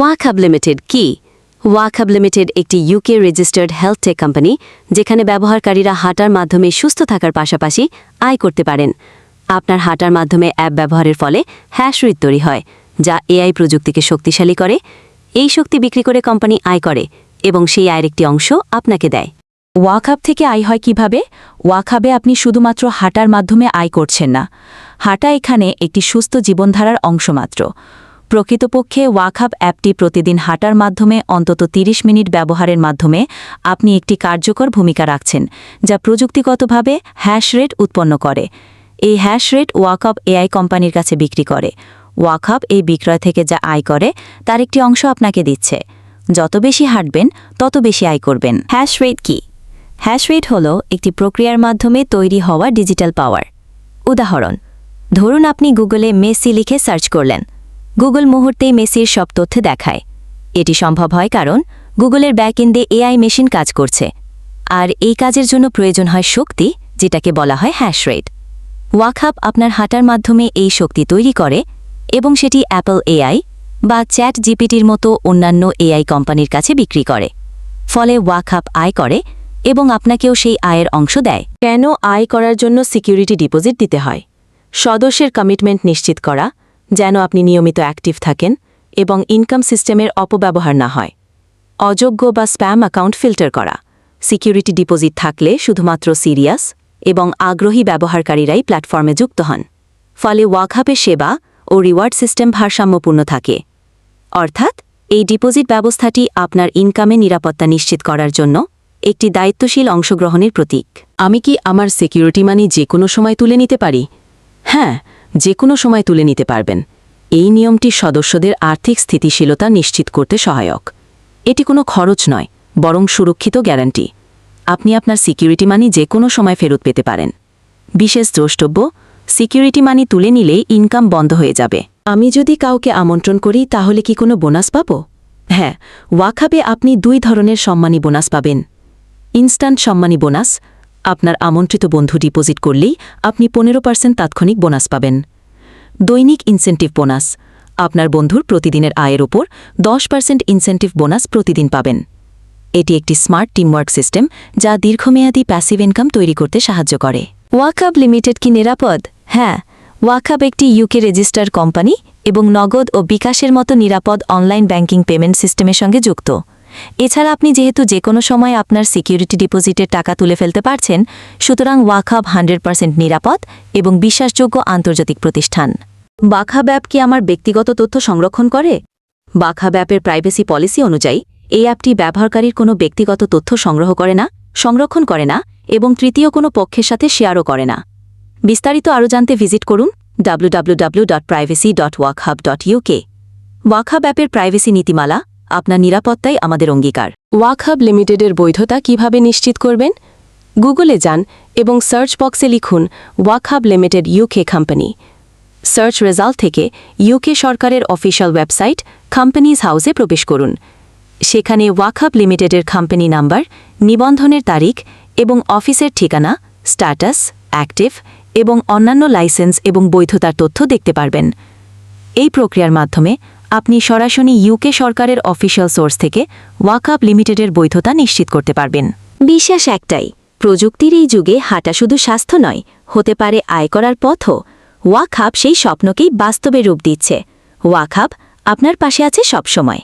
ওয়াকহাব limited কি? Walkhub limited একটি UK registered health tech company যেখানে ব্যবহারকারীরা হাঁটার মাধ্যমে সুস্থ থাকার পাশাপাশি আয় করতে পারেন। আপনার হাঁটার মাধ্যমে অ্যাপ ব্যবহারের ফলে হ্যাশ রেট তৈরি হয়, যা এআই প্রযুক্তিকে শক্তিশালী করে। এই শক্তি বিক্রি করে কোম্পানি আয় করে এবং সেই আয়ের একটি অংশ আপনাকে দেয়। ওয়াকহাব থেকে আয় হয় কীভাবে? ওয়াকহাবে আপনি শুধুমাত্র হাঁটার মাধ্যমে আয় করছেন না। হাঁটা এখানে একটি সুস্থ জীবনধারার অংশ মাত্র। প্রকৃতপক্ষে ওয়াকহাব অ্যাপটি প্রতিদিন হাঁটার মাধ্যমে অন্তত ৩০ মিনিট ব্যবহারের মাধ্যমে আপনি একটি কার্যকর ভূমিকা রাখছেন, যা প্রযুক্তিগতভাবে হ্যাশ রেট উৎপন্ন করে। এই হ্যাশ রেট ওয়াকআপ এআই কোম্পানির কাছে বিক্রি করে। ওয়াকআপ এই বিক্রয় থেকে যা আয় করে, তার একটি অংশ আপনাকে দিচ্ছে। যত বেশি হাঁটবেন, তত বেশি আয় করবেন। হ্যাশ রেট কি? হ্যাশ রেট হল একটি প্রক্রিয়ার মাধ্যমে তৈরি হওয়া ডিজিটাল পাওয়ার। উদাহরণ, ধরুন আপনি গুগলে মেসি লিখে সার্চ করলেন। গুগল মুহূর্তেই মেসির সব তথ্য দেখায়। এটি সম্ভব হয় কারণ গুগলের ব্যাকএন্ডে এআই মেশিন কাজ করছে। আর এই কাজের জন্য প্রয়োজন হয় শক্তি, যেটাকে বলা হয় হ্যাশ রেট। ওয়াকহাব আপনার হাঁটার মাধ্যমে এই শক্তি তৈরি করে এবং সেটি অ্যাপল এআই বা চ্যাট জিপিটির মতো অন্যান্য এআই কোম্পানির কাছে বিক্রি করে। ফলে ওয়াকহাব আয় করে এবং আপনাকেও সেই আয়ের অংশ দেয়। কেন আয় করার জন্য সিকিউরিটি ডিপোজিট দিতে হয়? সদস্যের কমিটমেন্ট নিশ্চিত করা যেন আপনি নিয়মিত অ্যাক্টিভ থাকেন এবং ইনকাম সিস্টেমের অপব্যবহার না হয়। অযোগ্য বা স্প্যাম অ্যাকাউন্ট ফিল্টার করা। সিকিউরিটি ডিপোজিট থাকলে শুধুমাত্র সিরিয়াস এবং আগ্রহী ব্যবহারকারীরাই প্ল্যাটফর্মে যুক্ত হন। ফলে ওয়াকহাপের সেবা ও রিওয়ার্ড সিস্টেম ভারসাম্যপূর্ণ থাকে। অর্থাৎ এই ডিপোজিট ব্যবস্থাটি আপনার ইনকামে নিরাপত্তা নিশ্চিত করার জন্য একটি দায়িত্বশীল অংশগ্রহণের প্রতীক। আমি কি আমার সিকিউরিটি মানি যে কোনো সময় তুলে নিতে পারি? হ্যাঁ যে কোনো সময় তুলে নিতে পারবেন। এই নিয়মটি সদস্যদের আর্থিক স্থিতিশীলতা নিশ্চিত করতে সহায়ক। এটি কোনো খরচ নয়, বরং সুরক্ষিত গ্যারান্টি। আপনি আপনার সিকিউরিটি মানি যে কোনো সময় ফেরত পেতে পারেন। বিশেষ দ্রষ্টব্য, সিকিউরিটি মানি তুলে নিলেই ইনকাম বন্ধ হয়ে যাবে। আমি যদি কাউকে আমন্ত্রণ করি, তাহলে কি কোনো বোনাস পাব? হ্যাঁ ওয়াখাবে আপনি দুই ধরনের সম্মানী বোনাস পাবেন। ইনস্ট্যান্ট সম্মানী বোনাস আপনার আমন্ত্রিত বন্ধু ডিপোজিট করলেই আপনি পনেরো পার্সেন্ট তাৎক্ষণিক বোনাস পাবেন। দৈনিক ইনসেন্টিভ বোনাস। আপনার বন্ধুর প্রতিদিনের আয়ের ওপর দশ পার্সেন্ট ইনসেন্টিভ বোনাস প্রতিদিন পাবেন। এটি একটি স্মার্ট টিমওয়ার্ক সিস্টেম যা দীর্ঘমেয়াদী প্যাসিভ ইনকাম তৈরি করতে সাহায্য করে। ওয়াকাব লিমিটেড কি নিরাপদ? হ্যাঁ ওয়াকাব একটি ইউকে রেজিস্টার কোম্পানি এবং নগদ ও বিকাশের মতো নিরাপদ অনলাইন ব্যাংকিং পেমেন্ট সিস্টেমের সঙ্গে যুক্ত। এছাড়া আপনি যেহেতু যে কোনো সময় আপনার সিকিউরিটি ডিপোজিটের টাকা তুলে ফেলতে পারছেন, সুতরাং ওয়াকাব হান্ড্রেড পার্সেন্ট নিরাপদ এবং বিশ্বাসযোগ্য আন্তর্জাতিক প্রতিষ্ঠান। বাখাব অ্যাপ কি আমার ব্যক্তিগত তথ্য সংরক্ষণ করে? বাখাব অ্যাপের প্রাইভেসি পলিসি অনুযায়ী, এই অ্যাপটি ব্যবহারকারীর কোনো ব্যক্তিগত তথ্য সংগ্রহ করে না, সংরক্ষণ করে না এবং তৃতীয় কোনো পক্ষের সাথে শেয়ারও করে না। বিস্তারিত আরও জানতে ভিজিট করুন W W W dot privacy dot Walkhub dot UK Walkhub অ্যাপের প্রাইভেসি নীতিমালা আপনার নিরাপত্তাই আমাদের অঙ্গীকার। ওয়াকহাব লিমিটেডের বৈধতা কীভাবে নিশ্চিত করবেন? গুগলে যান এবং সার্চ বক্সে লিখুন, Walkhub limited UK company. Search result থেকে ইউকে সরকারের অফিসিয়াল ওয়েবসাইট কোম্পানিজ হাউসে প্রবেশ করুন। সেখানে ওয়াকহাব লিমিটেডের কোম্পানি নাম্বার, নিবন্ধনের তারিখ এবং অফিসের ঠিকানা, স্ট্যাটাস, অ্যাক্টিভ এবং অন্যান্য লাইসেন্স এবং বৈধতার তথ্য দেখতে পারবেন। এই প্রক্রিয়ার মাধ্যমে আপনি সরাসরি ইউকে সরকারের অফিসিয়াল সোর্স থেকে ওয়াকআপ লিমিটেডের বৈধতা নিশ্চিত করতে পারবেন। বিশ্বাস একটাই, প্রযুক্তির এই যুগে হাঁটা শুধু স্বাস্থ্য নয়, হতে পারে আয় করার পথও। ওয়াকআপ সেই স্বপ্নকেই বাস্তবে রূপ দিচ্ছে। ওয়াকআপ আপনার পাশে আছে সবসময়।